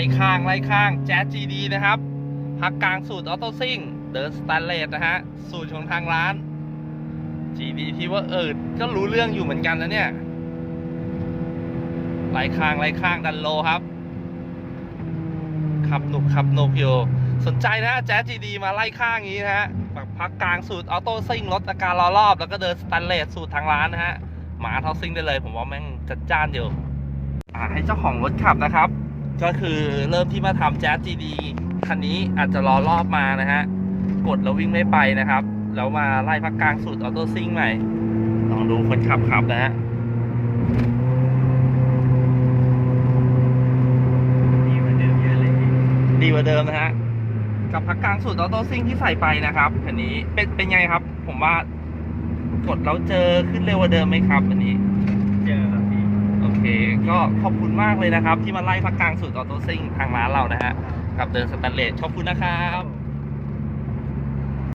ล่ข้างไล่ข้างแจ๊ส GD นะครับพักกลางสูตรออโต้ซิ่งเดินสแตนเลสนะฮะสูตรของทางร้าน GD ที่ว่าเออก็รู้เรื่องอยู่เหมือนกันนะเนี่ยไล่ข้างไล่ข้างดันโลครับขับหนุกขับหนุกอยู่สนใจนะแจ๊ส GD มาไล่ข้างอย่างนี้นะฮะแบบพักกลางสูตรออโต้ซิ่งลดอาการรอรอบ แล้วก็เดินสแตนเลสสูตรทางร้านนะฮะหมาเท่าซิ่งได้เลย ผมว่าแม่งจัดจ้านอยู่ให้เจ้าของรถขับนะครับ ก็คือเริ่มที่มาทำแจ๊ส GD คันนี้อาจจะรอรอบมานะฮะ กดแล้ววิ่งไม่ไปนะครับ แล้วมาไล่พักกลางสูตรออโต้ซิ่งใหม่ลองดูคนขับขับนะฮะดีกว่าเดิมเยอะเลยดีกว่าเดิมนะฮะกับพักกลางสูตรออโต้ซิ่งที่ใส่ไปนะครับคันนี้เป็นเป็นไงครับ ผมว่ากดแล้วเจอขึ้นเร็วกว่าเดิมไหมครับอันนี้ เจอครับพี่ โอ เค ก็ขอบคุณมากเลยนะครับ ที่มาไล่พักกลางสูตรออโต้ซิ่งทางร้านเรานะฮะ กับเดินสแตนเลสขอบคุณนะครับ